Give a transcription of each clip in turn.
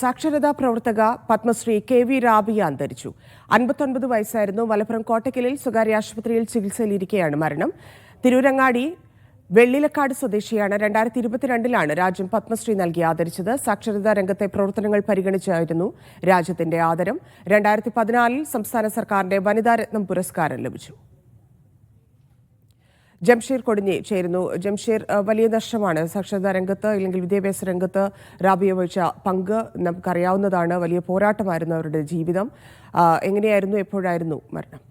സാക്ഷരതാ പ്രവർത്തക Padmashri K V Rabiya അന്തരിച്ചു. അൻപത്തൊൻപത് വയസ്സായിരുന്നു മലപ്പുറം കോട്ടക്കലിൽ സ്വകാര്യ ആശുപത്രിയിൽ ചികിത്സയിലിരിക്കെയാണ് മരണം. തിരൂരങ്ങാടി വെള്ളിലക്കാട് സ്വദേശിയാണ്. രണ്ടായിരത്തി ഇരുപത്തിരണ്ടിലാണ് രാജ്യം പത്മശ്രീ നൽകി ആദരിച്ചത്. സാക്ഷരതാ രംഗത്തെ പ്രവർത്തനങ്ങൾ പരിഗണിച്ചായിരുന്നു രാജ്യത്തിന്റെ ആദരം. രണ്ടായിരത്തി പതിനാലിൽ സംസ്ഥാന സർക്കാരിന്റെ വനിതാരത്നം പുരസ്കാരം ലഭിച്ചു. ജംഷീർ കൊടിഞ്ഞി ചേരുന്നു. ജംഷീർ വലിയ നഷ്ടമാണ്. സാക്ഷരതാ രംഗത്ത് അല്ലെങ്കിൽ വിദ്യാഭ്യാസ രംഗത്ത് റാബിയ വഹിച്ച പങ്ക് നമുക്കറിയാവുന്നതാണ്. വലിയ പോരാട്ടമായിരുന്നു അവരുടെ ജീവിതം. എങ്ങനെയായിരുന്നു? എപ്പോഴായിരുന്നു മരണം?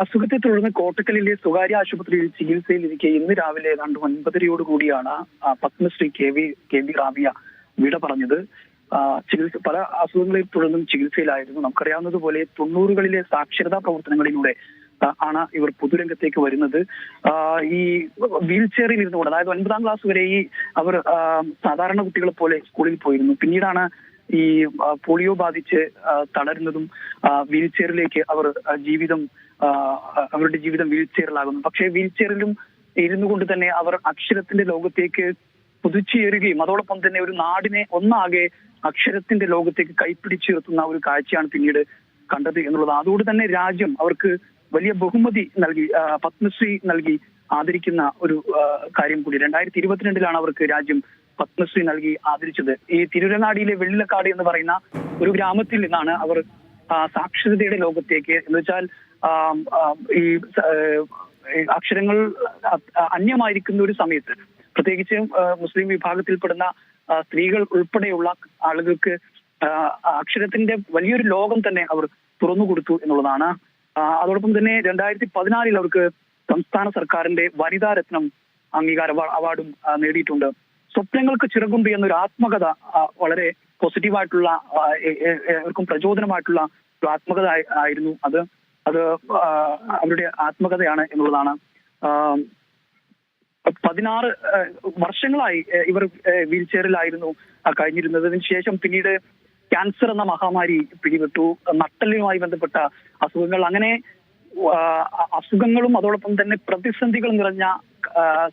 അസുഖത്തെ തുടർന്ന് കോട്ടക്കലിലെ സ്വകാര്യ ആശുപത്രിയിൽ ചികിത്സയിലിരിക്കെ ഇന്ന് രാവിലെ ഏതാണ്ട് ഒൻപതരയോട് കൂടിയാണ് Padmashri K V K V Rabiya വിട പറഞ്ഞത്. ചികിത്സ പല അസുഖങ്ങളെ തുടർന്നും ചികിത്സയിലായിരുന്നു. നമുക്കറിയാവുന്നതുപോലെ തൊണ്ണൂറുകളിലെ സാക്ഷരതാ പ്രവർത്തനങ്ങളിലൂടെ ആണ് ഇവർ പൊതുരംഗത്തേക്ക് വരുന്നത്. ഈ വീൽ ചെയറിൽ ഇരുന്നുകൊണ്ട് അതായത് ഒൻപതാം ക്ലാസ് വരെ ഈ അവർ സാധാരണ കുട്ടികളെ പോലെ സ്കൂളിൽ പോയിരുന്നു. പിന്നീടാണ് ഈ പോളിയോ ബാധിച്ച് തളരുന്നതും വീൽ ചെയറിലേക്ക് അവർ ജീവിതം അവരുടെ ജീവിതം വീൽ ചെയറിലാകുന്നു. പക്ഷേ വീൽ ചെയറിലും ഇരുന്നു കൊണ്ട് തന്നെ അവർ അക്ഷരത്തിന്റെ ലോകത്തേക്ക് പുതുച്ചേരുകയും അതോടൊപ്പം തന്നെ ഒരു നാടിനെ ഒന്നാകെ അക്ഷരത്തിന്റെ ലോകത്തേക്ക് കൈപ്പിടിച്ചുയർത്തുന്ന ഒരു കാഴ്ചയാണ് പിന്നീട് കണ്ടത് എന്നുള്ളത്. അതുകൊണ്ട് തന്നെ രാജ്യം അവർക്ക് വലിയ ബഹുമതി നൽകി പത്മശ്രീ നൽകി ആദരിക്കുന്ന ഒരു കാര്യം കൂടി. രണ്ടായിരത്തി ഇരുപത്തിരണ്ടിലാണ് അവർക്ക് രാജ്യം പത്മശ്രീ നൽകി ആദരിച്ചത്. ഈ തിരുരങ്ങാടിയിലെ വെള്ളിലക്കാട് എന്ന് പറയുന്ന ഒരു ഗ്രാമത്തിൽ നിന്നാണ് അവർ സാക്ഷരതയുടെ ലോകത്തേക്ക് എന്ന് വെച്ചാൽ ഈ അക്ഷരങ്ങൾ അന്യമായിരിക്കുന്ന ഒരു സമയത്ത് പ്രത്യേകിച്ച് മുസ്ലിം വിഭാഗത്തിൽപ്പെടുന്ന സ്ത്രീകൾ ഉൾപ്പെടെയുള്ള ആളുകൾക്ക് അക്ഷരത്തിന്റെ വലിയൊരു ലോകം തന്നെ അവർ തുറന്നു കൊടുത്തു എന്നുള്ളതാണ് അതോടൊപ്പം തന്നെ രണ്ടായിരത്തി പതിനാലിൽ അവർക്ക് സംസ്ഥാന സർക്കാരിന്റെ വനിതാ രത്നം അംഗീകാര അവാർഡും നേടിയിട്ടുണ്ട്. സ്വപ്നങ്ങൾക്ക് ചിറകുണ്ട് എന്നൊരു ആത്മകഥ വളരെ പോസിറ്റീവായിട്ടുള്ള അവർക്കും പ്രചോദനമായിട്ടുള്ള ഒരു ആത്മകഥ ആയിരുന്നു അത്. അത് അവരുടെ ആത്മകഥയാണ് എന്നുള്ളതാണ്. പതിനാറ് വർഷങ്ങളായി ഇവർ വീൽ ചെയറിലായിരുന്നു കഴിഞ്ഞിരുന്നത്. അതിനുശേഷം പിന്നീട് ക്യാൻസർ എന്ന മഹാമാരി പിടിപെട്ടു നട്ടലിനുമായി ബന്ധപ്പെട്ട അസുഖങ്ങൾ. അങ്ങനെ അസുഖങ്ങളും അതോടൊപ്പം തന്നെ പ്രതിസന്ധികൾ നിറഞ്ഞ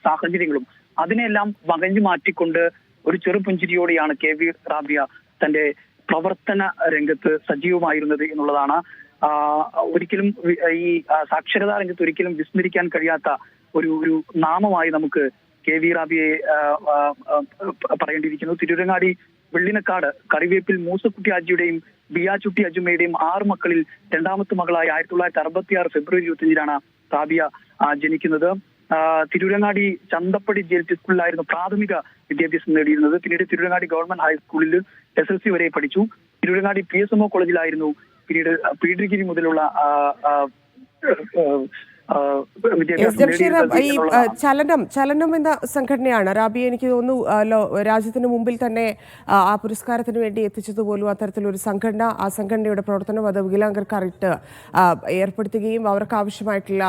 സാഹചര്യങ്ങളും. അതിനെല്ലാം വകഞ്ഞു മാറ്റിക്കൊണ്ട് ഒരു ചെറുപുഞ്ചിരിയോടെയാണ് കെ വി റാബിയ തന്റെ പ്രവർത്തന രംഗത്ത് സജീവമായിരുന്നത് എന്നുള്ളതാണ്. ഒരിക്കലും ഈ സാക്ഷരതാ രംഗത്ത് ഒരിക്കലും വിസ്മരിക്കാൻ കഴിയാത്ത ഒരു ഒരു നാമമായി നമുക്ക് കെ വി റാബിയെ പറയേണ്ടിയിരിക്കുന്നു. തിരൂരങ്ങാടി വെള്ളിനക്കാട് കറിവേപ്പിൽ മൂസക്കുട്ടി അജിയുടെയും ബിയാചുട്ടി അജുമയുടെയും ആറ് മക്കളിൽ രണ്ടാമത്തെ മകളായ ആയിരത്തി തൊള്ളായിരത്തി അറുപത്തി ആറ് ഫെബ്രുവരി ഇരുപത്തിയഞ്ചിനാണ് താബിയ ജനിക്കുന്നത്. Tirurangadi Chanthappadi G L P സ്കൂളിലായിരുന്നു പ്രാഥമിക വിദ്യാഭ്യാസം നേടിയിരുന്നത്. പിന്നീട് തിരൂരങ്ങാടി ഗവൺമെന്റ് ഹൈസ്കൂളിൽ എസ് എൽ സി വരെ പഠിച്ചു. Tirurangadi P S M O കോളേജിലായിരുന്നു പിന്നീട് പീഡിഗിരി ഡിഗ്രി മുതലുള്ള ഈ ചലനം ചലനം എന്ന സംഘടനയാണ്. റാബി എനിക്ക് തോന്നുന്നു രാജ്യത്തിന് മുമ്പിൽ തന്നെ ആ, പുരസ്കാരത്തിന് വേണ്ടി എത്തിച്ചതുപോലും അത്തരത്തിലൊരു സംഘടന ആ സംഘടനയുടെ പ്രവർത്തനം അത് വികലാംഗർക്കായിട്ട് ഏർപ്പെടുത്തുകയും അവർക്ക് ആവശ്യമായിട്ടുള്ള